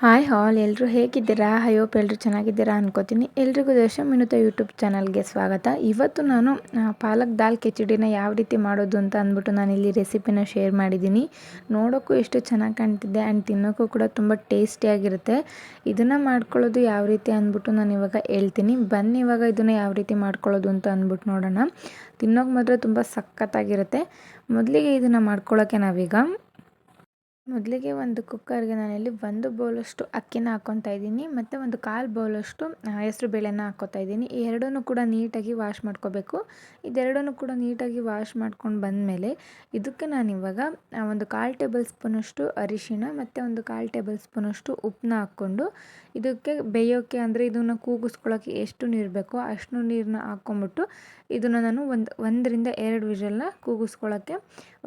Hi ಹಾಲ್ ಎಲ್ಲರೂ ಹೇಗಿದ್ದೀರಾ? ಹಯೋಪ್ ಎಲ್ಲರೂ ಚೆನ್ನಾಗಿದ್ದೀರಾ ಅನ್ಕೋತೀನಿ. ಎಲ್ರಿಗೂ ದಶ ಮಿನುತ ಯೂಟ್ಯೂಬ್ ಚಾನಲ್ಗೆ ಸ್ವಾಗತ. ಇವತ್ತು ನಾನು ಪಾಲಕ್ ದಾಲ್ ಕಿಚಡಿನ ಯಾವ ರೀತಿ ಮಾಡೋದು ಅಂತ ಅಂದ್ಬಿಟ್ಟು ನಾನು ಇಲ್ಲಿ ರೆಸಿಪಿನ ಶೇರ್ ಮಾಡಿದ್ದೀನಿ. ನೋಡೋಕ್ಕೂ ಎಷ್ಟು ಚೆನ್ನಾಗಿ ಕಾಣ್ತಿದೆ ಆ್ಯಂಡ್ ತಿನ್ನೋಕ್ಕೂ ಕೂಡ ತುಂಬ ಟೇಸ್ಟಿಯಾಗಿರುತ್ತೆ ಇದನ್ನು ಮಾಡ್ಕೊಳ್ಳೋದು ಯಾವ ರೀತಿ ಅಂದ್ಬಿಟ್ಟು ನಾನು ಇವಾಗ ಹೇಳ್ತೀನಿ. ಬನ್ನಿ ಇವಾಗ ಇದನ್ನು ಯಾವ ರೀತಿ ಮಾಡ್ಕೊಳ್ಳೋದು ಅಂತ ಅಂದ್ಬಿಟ್ಟು ನೋಡೋಣ. ತಿನ್ನೋಕೆ ಮಾತ್ರ ತುಂಬ ಸಖತ್ತಾಗಿರುತ್ತೆ. ಮೊದಲಿಗೆ ಇದನ್ನು ಮಾಡ್ಕೊಳ್ಳೋಕ್ಕೆ ನಾವೀಗ ಮೊದಲಿಗೆ ಒಂದು ಕುಕ್ಕರ್ಗೆ ನಾನಿಲ್ಲಿ ಒಂದು ಬೌಲಷ್ಟು ಅಕ್ಕಿನ ಹಾಕ್ಕೊತಾ ಇದ್ದೀನಿ, ಮತ್ತು ಒಂದು ಕಾಲು ಬೌಲಷ್ಟು ಹೆಸರು ಬೇಳೆನ ಹಾಕ್ಕೊತಾ ಇದ್ದೀನಿ. ಈ ಎರಡನ್ನೂ ಕೂಡ ನೀಟಾಗಿ ವಾಶ್ ಮಾಡ್ಕೋಬೇಕು. ಇದೆರಡನ್ನೂ ಕೂಡ ನೀಟಾಗಿ ವಾಶ್ ಮಾಡ್ಕೊಂಡು ಬಂದಮೇಲೆ ಇದಕ್ಕೆ ನಾನಿವಾಗ ಒಂದು ಕಾಲು ಟೇಬಲ್ ಸ್ಪೂನಷ್ಟು ಅರಿಶಿಣ, ಮತ್ತು ಒಂದು ಕಾಲು ಟೇಬಲ್ ಸ್ಪೂನಷ್ಟು ಉಪ್ಪನ್ನ ಹಾಕ್ಕೊಂಡು ಇದಕ್ಕೆ ಬೇಯೋಕ್ಕೆ ಅಂದರೆ ಇದನ್ನು ಕೂಗಿಸ್ಕೊಳ್ಳೋಕ್ಕೆ ಎಷ್ಟು ನೀರು ಬೇಕೋ ಅಷ್ಟು ನೀರನ್ನ ಹಾಕ್ಕೊಂಬಿಟ್ಟು ಇದನ್ನು ನಾನು ಒಂದು, ಒಂದರಿಂದ ಎರಡು ವಿಷಲ್ನ ಕೂಗಿಸ್ಕೊಳ್ಳೋಕ್ಕೆ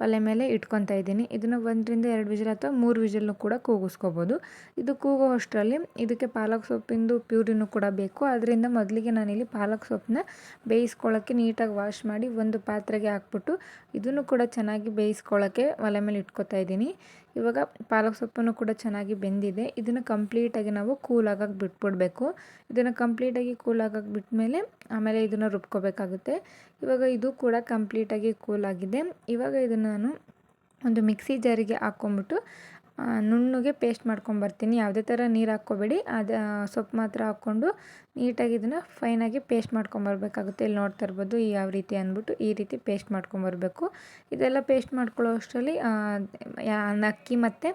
ಒಲೆ ಮೇಲೆ ಇಟ್ಕೊತಾ ಇದ್ದೀನಿ. ಇದನ್ನು ಒಂದರಿಂದ ಎರಡು ವಿಷಲ್ ಅಥವಾ ಮೂರು ವಿಜಿಲ್ನು ಕೂಡ ಕೂಗಿಸ್ಕೋಬೋದು. ಇದು ಕೂಗೋ ಅಷ್ಟರಲ್ಲಿ ಇದಕ್ಕೆ ಪಾಲಕ್ ಸೊಪ್ಪಿಂದು ಪ್ಯೂರಿನೂ ಕೂಡ ಬೇಕು. ಅದರಿಂದ ಮೊದಲಿಗೆ ನಾನಿಲ್ಲಿ ಪಾಲಕ್ ಸೊಪ್ಪನ್ನ ಬೇಯಿಸ್ಕೊಳ್ಳೋಕ್ಕೆ ನೀಟಾಗಿ ವಾಶ್ ಮಾಡಿ ಒಂದು ಪಾತ್ರೆಗೆ ಹಾಕ್ಬಿಟ್ಟು ಇದನ್ನು ಕೂಡ ಚೆನ್ನಾಗಿ ಬೇಯಿಸ್ಕೊಳ್ಳೋಕ್ಕೆ ಒಲೆ ಮೇಲೆ ಇಟ್ಕೊತಾ ಇದ್ದೀನಿ. ಇವಾಗ ಪಾಲಕ್ ಸೊಪ್ಪನ್ನು ಕೂಡ ಚೆನ್ನಾಗಿ ಬೆಂದಿದೆ. ಇದನ್ನು ಕಂಪ್ಲೀಟಾಗಿ ನಾವು ಕೂಲ್ ಆಗೋಕೆ ಬಿಟ್ಬಿಡಬೇಕು. ಇದನ್ನು ಕಂಪ್ಲೀಟಾಗಿ ಕೂಲ್ ಆಗೋಕೆ ಬಿಟ್ಮೇಲೆ ಆಮೇಲೆ ಇದನ್ನು ರುಬ್ಕೋಬೇಕಾಗುತ್ತೆ. ಇವಾಗ ಇದು ಕೂಡ ಕಂಪ್ಲೀಟಾಗಿ ಕೂಲ್ ಆಗಿದೆ ಇವಾಗ ಇದನ್ನು ನಾನು ಒಂದು ಮಿಕ್ಸಿ ಜಾರಿಗೆ ಹಾಕ್ಕೊಂಬಿಟ್ಟು ನುಣ್ಣಗೆ ಪೇಸ್ಟ್ ಮಾಡ್ಕೊಂಬರ್ತೀನಿ. ಯಾವುದೇ ಥರ ನೀರು ಹಾಕ್ಕೋಬೇಡಿ. ಅದು ಸೊಪ್ಪು ಮಾತ್ರ ಹಾಕ್ಕೊಂಡು ನೀಟಾಗಿ ಇದನ್ನು ಫೈನಾಗಿ ಪೇಸ್ಟ್ ಮಾಡ್ಕೊಂಬರ್ಬೇಕಾಗುತ್ತೆ. ಇಲ್ಲಿ ನೋಡ್ತಾ ಇರ್ಬೋದು ಯಾವ ರೀತಿ ಅಂದ್ಬಿಟ್ಟು ಈ ರೀತಿ ಪೇಸ್ಟ್ ಮಾಡ್ಕೊಂಬರ್ಬೇಕು. ಇದೆಲ್ಲ ಪೇಸ್ಟ್ ಮಾಡ್ಕೊಳ್ಳೋ ಅಷ್ಟರಲ್ಲಿ ಅಕ್ಕಿ ಮತ್ತು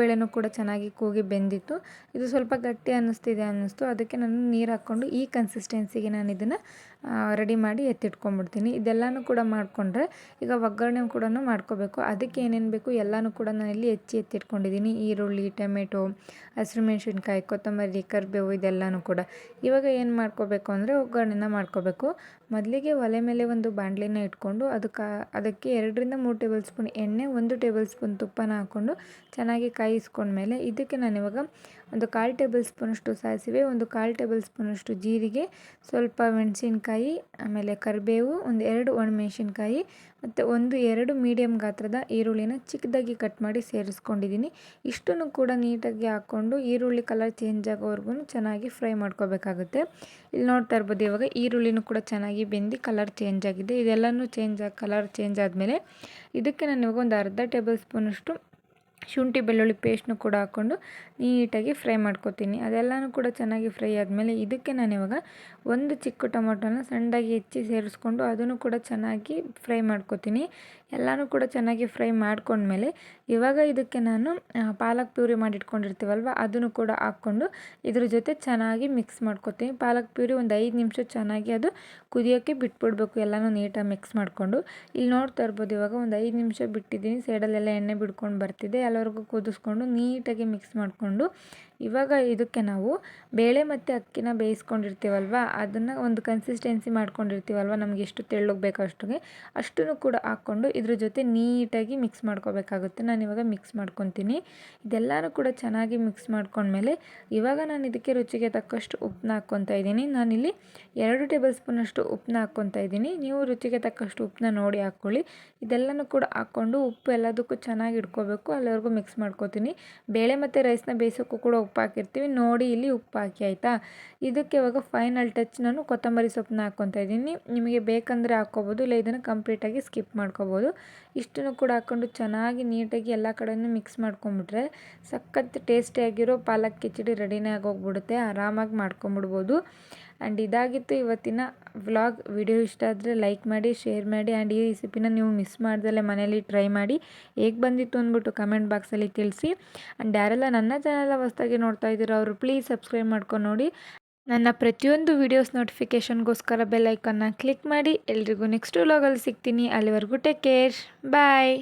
ಬೇಳೆನೂ ಕೂಡ ಚೆನ್ನಾಗಿ ಕೂಗಿ ಬೆಂದಿತ್ತು. ಇದು ಸ್ವಲ್ಪ ಗಟ್ಟಿ ಅನ್ನಿಸ್ತಿದೆ ಅನ್ನಿಸ್ತು. ಅದಕ್ಕೆ ನಾನು ನೀರು ಹಾಕ್ಕೊಂಡು ಈ ಕನ್ಸಿಸ್ಟೆನ್ಸಿಗೆ ನಾನು ಇದನ್ನು ರೆಡಿ ಮಾಡಿ ಎತ್ತಿಟ್ಕೊಂಡ್ಬಿಡ್ತೀನಿ ಇದೆಲ್ಲನೂ ಕೂಡ ಮಾಡಿಕೊಂಡ್ರೆ ಈಗ ಒಗ್ಗರಣೆ ಕೂಡ ಮಾಡ್ಕೋಬೇಕು. ಅದಕ್ಕೆ ಏನೇನು ಬೇಕು ಎಲ್ಲನೂ ಕೂಡ ನಾನು ಇಲ್ಲಿ ಹೆಚ್ಚಿ ಎತ್ತಿಟ್ಕೊಂಡಿದ್ದೀನಿ ಈರುಳ್ಳಿ, ಟೊಮೆಟೊ, ಹಸಿರು ಮೆಣಸಿನ್ಕಾಯಿ, ಕೊತ್ತಂಬರಿ, ಕರಿಬೇವು ಇದೆಲ್ಲನೂ ಕೂಡ. ಇವಾಗ ಏನು ಮಾಡ್ಕೋಬೇಕು ಅಂದರೆ ಒಗ್ಗರಣೆನ ಮಾಡ್ಕೋಬೇಕು. ಮೊದಲಿಗೆ ಒಲೆ ಮೇಲೆ ಒಂದು ಬಾಂಡ್ಲಿನ ಇಟ್ಕೊಂಡು ಅದಕ್ಕೆ ಅದಕ್ಕೆ ಎರಡರಿಂದ ಮೂರು ಟೇಬಲ್ ಸ್ಪೂನ್ ಎಣ್ಣೆ, ಒಂದು ಟೇಬಲ್ ಸ್ಪೂನ್ ತುಪ್ಪನ ಹಾಕ್ಕೊಂಡು ಚೆನ್ನಾಗಿ ಕಾಯಿಸ್ಕೊಂಡ್ಮೇಲೆ ಇದಕ್ಕೆ ನಾನು ಇವಾಗ ಒಂದು ಕಾಲು ಟೇಬಲ್ ಸ್ಪೂನಷ್ಟು ಸಾಸಿವೆ, ಒಂದು ಕಾಲು ಟೇಬಲ್ ಸ್ಪೂನಷ್ಟು ಜೀರಿಗೆ, ಸ್ವಲ್ಪ ಮೆಣಸಿನ್ಕಾಯಿ, ಆಮೇಲೆ ಕರಿಬೇವು, ಒಂದು ಎರಡು ಒಣಮೆಣ್ಸಿನ್ಕಾಯಿ ಮತ್ತು ಒಂದು ಎರಡು ಮೀಡಿಯಮ್ ಗಾತ್ರದ ಈರುಳ್ಳಿನ ಚಿಕ್ಕದಾಗಿ ಕಟ್ ಮಾಡಿ ಸೇರಿಸ್ಕೊಂಡಿದ್ದೀನಿ. ಇಷ್ಟನ್ನು ಕೂಡ ನೀಟಾಗಿ ಹಾಕ್ಕೊಂಡು ಈರುಳ್ಳಿ ಕಲರ್ ಚೇಂಜ್ ಆಗೋವರೆಗೂ ಚೆನ್ನಾಗಿ ಫ್ರೈ ಮಾಡ್ಕೋಬೇಕಾಗುತ್ತೆ. ಇಲ್ಲಿ ನೋಡ್ತಾ ಇರ್ಬೋದು ಇವಾಗ ಈರುಳ್ಳಿನೂ ಕೂಡ ಚೆನ್ನಾಗಿ ಬೆಂದು ಕಲರ್ ಚೇಂಜ್ ಆಗಿದೆ. ಇದೆಲ್ಲನೂ ಚೇಂಜ್ ಕಲರ್ ಚೇಂಜ್ ಆದಮೇಲೆ ಇದಕ್ಕೆ ನಾನು ಇವಾಗ ಒಂದು ಅರ್ಧ ಟೇಬಲ್ ಸ್ಪೂನಷ್ಟು ಶುಂಠಿ ಬೆಳ್ಳುಳ್ಳಿ ಪೇಸ್ಟ್ನು ಕೂಡ ಹಾಕ್ಕೊಂಡು ನೀಟಾಗಿ ಫ್ರೈ ಮಾಡ್ಕೊತೀನಿ. ಅದೆಲ್ಲನೂ ಕೂಡ ಚೆನ್ನಾಗಿ ಫ್ರೈ ಆದಮೇಲೆ ಇದಕ್ಕೆ ನಾನು ಇವಾಗ ಒಂದು ಚಿಕ್ಕ ಟೊಮೊಟೊನ ಸಣ್ಣದಾಗಿ ಹೆಚ್ಚಿ ಸೇರಿಸ್ಕೊಂಡು ಅದನ್ನು ಕೂಡ ಚೆನ್ನಾಗಿ ಫ್ರೈ ಮಾಡ್ಕೊತೀನಿ. ಎಲ್ಲನೂ ಕೂಡ ಚೆನ್ನಾಗಿ ಫ್ರೈ ಮಾಡ್ಕೊಂಡ್ಮೇಲೆ ಇವಾಗ ಇದಕ್ಕೆ ನಾನು ಪಾಲಕ್ ಪ್ಯೂರಿ ಮಾಡಿಟ್ಕೊಂಡಿರ್ತೀವಲ್ವ, ಅದನ್ನು ಕೂಡ ಹಾಕ್ಕೊಂಡು ಇದ್ರ ಜೊತೆ ಚೆನ್ನಾಗಿ ಮಿಕ್ಸ್ ಮಾಡ್ಕೊತೀನಿ. ಪಾಲಕ್ ಪ್ಯೂರಿ ಒಂದು ಐದು ನಿಮಿಷ ಚೆನ್ನಾಗಿ ಅದು ಕುದಿಯೋಕ್ಕೆ ಬಿಟ್ಬಿಡ್ಬೇಕು, ಎಲ್ಲನೂ ನೀಟಾಗಿ ಮಿಕ್ಸ್ ಮಾಡಿಕೊಂಡು. ಇಲ್ಲಿ ನೋಡ್ತಾ ಇರ್ಬೋದು, ಇವಾಗ ಒಂದು ಐದು ನಿಮಿಷ ಬಿಟ್ಟಿದ್ದೀನಿ ಸೈಡಲ್ಲೆಲ್ಲ ಎಣ್ಣೆ ಬಿಡ್ಕೊಂಡು ಬರ್ತಿದೆ. ಎಲ್ಲರಿಗೂ ಕುದಿಸ್ಕೊಂಡು ನೀಟಾಗಿ ಮಿಕ್ಸ್ ಮಾಡಿಕೊಂಡು ಇವಾಗ ಇದಕ್ಕೆ ನಾವು ಬೇಳೆ ಮತ್ತು ಅಕ್ಕಿನ ಬೇಯಿಸ್ಕೊಂಡಿರ್ತೀವಲ್ವ? ಅದನ್ನು ಒಂದು ಕನ್ಸಿಸ್ಟೆನ್ಸಿ ಮಾಡ್ಕೊಂಡಿರ್ತೀವಲ್ವ? ನಮಗೆ ಎಷ್ಟು ತೆಳ್ಳಗೆ ಬೇಕೋ ಅಷ್ಟಿಗೆ. ಅಷ್ಟನ್ನು ಕೂಡ ಹಾಕ್ಕೊಂಡು ಇದ್ರ ಜೊತೆ ನೀಟಾಗಿ ಮಿಕ್ಸ್ ಮಾಡ್ಕೋಬೇಕಾಗುತ್ತೆ. ನಾನು ಇವಾಗ ಮಿಕ್ಸ್ ಮಾಡ್ಕೊತೀನಿ. ಇದೆಲ್ಲನೂ ಕೂಡ ಚೆನ್ನಾಗಿ ಮಿಕ್ಸ್ ಮಾಡ್ಕೊಂಡ್ಮೇಲೆ ಇವಾಗ ನಾನು ಇದಕ್ಕೆ ರುಚಿಗೆ ತಕ್ಕಷ್ಟು ಉಪ್ಪನ್ನ ಹಾಕ್ಕೊತಾ ಇದ್ದೀನಿ. ನಾನಿಲ್ಲಿ ಎರಡು ಟೇಬಲ್ ಸ್ಪೂನಷ್ಟು ಉಪ್ಪನ್ನ ಹಾಕ್ಕೊತಾ ಇದ್ದೀನಿ. ನೀವು ರುಚಿಗೆ ತಕ್ಕಷ್ಟು ಉಪ್ಪನ್ನ ನೋಡಿ ಹಾಕ್ಕೊಳ್ಳಿ. ಇದೆಲ್ಲನೂ ಕೂಡ ಹಾಕ್ಕೊಂಡು ಉಪ್ಪು ಎಲ್ಲದಕ್ಕೂ ಚೆನ್ನಾಗಿ ಇಟ್ಕೋಬೇಕು. ಅಲ್ಲಿವರೆಗೂ ಮಿಕ್ಸ್ ಮಾಡ್ಕೋತೀನಿ. ಬೇಳೆ ಮತ್ತು ರೈಸ್ನ ಬೇಯಿಸೋಕ್ಕೂ ಕೂಡ ಉಪ್ಪು ಹಾಕಿರ್ತೀವಿ. ನೋಡಿ ಇಲ್ಲಿ ಉಪ್ಪು ಹಾಕಿ, ಆಯಿತಾ? ಇದಕ್ಕೆ ಇವಾಗ ಫೈನಲ್ ಟಚ್ ನಾನು ಕೊತ್ತಂಬರಿ ಸೊಪ್ಪನ್ನ ಹಾಕ್ಕೊತಾ ಇದ್ದೀನಿ. ನಿಮಗೆ ಬೇಕಂದರೆ ಹಾಕ್ಕೋಬೋದು, ಇಲ್ಲ ಇದನ್ನು ಕಂಪ್ಲೀಟಾಗಿ ಸ್ಕಿಪ್ ಮಾಡ್ಕೋಬೋದು. ಇಷ್ಟನ್ನು ಕೂಡ ಹಾಕ್ಕೊಂಡು ಚೆನ್ನಾಗಿ ನೀಟಾಗಿ ಎಲ್ಲ ಕಡೆಯೂ ಮಿಕ್ಸ್ ಮಾಡ್ಕೊಂಬಿಟ್ರೆ ಸಖತ್ ಟೇಸ್ಟಿಯಾಗಿರೋ ಪಾಲಕ್ ಕಿಚಡಿ ರೆಡಿನೇ ಆಗೋಗ್ಬಿಡುತ್ತೆ ಆರಾಮಾಗಿ ಮಾಡ್ಕೊಂಬಿಡ್ಬೋದು. ಆ್ಯಂಡ್ ಇದಾಗಿತ್ತು ಇವತ್ತಿನ ವ್ಲಾಗ್ ವಿಡಿಯೋ ಇಷ್ಟ ಆದರೆ ಲೈಕ್ ಮಾಡಿ ಶೇರ್ ಮಾಡಿ ಆ್ಯಂಡ್ ಈ ರೆಸಿಪಿನ ನೀವು ಮಿಸ್ ಮಾಡ್ದಲ್ಲೇ ಮನೇಲಿ ಟ್ರೈ ಮಾಡಿ. ಹೇಗೆ ಬಂದಿತ್ತು ಅಂದ್ಬಿಟ್ಟು ಕಮೆಂಟ್ ಬಾಕ್ಸಲ್ಲಿ ತಿಳಿಸಿ. ಆ್ಯಂಡ್ ಯಾರೆಲ್ಲ ನನ್ನ ಚಾನಲ್ ಹೊಸ್ದಾಗಿ ನೋಡ್ತಾ ಇದ್ದೀರೋ ಅವರು ಪ್ಲೀಸ್ ಸಬ್ಸ್ಕ್ರೈಬ್ ಮಾಡ್ಕೊಂಡು ನೋಡಿ. ನನ್ನ ಪ್ರತಿಯೊಂದು ವೀಡಿಯೋಸ್ ನೋಟಿಫಿಕೇಷನ್ಗೋಸ್ಕರ ಬೆಲ್ ಐಕನ್ನ ಕ್ಲಿಕ್ ಮಾಡಿ. ಎಲ್ರಿಗೂ ನೆಕ್ಸ್ಟ್ ವ್ಲಾಗಲ್ಲಿ ಸಿಗ್ತೀನಿ. ಅಲ್ಲಿವರೆಗೂ ಟೇಕ್ ಕೇರ್ ಬಾಯ್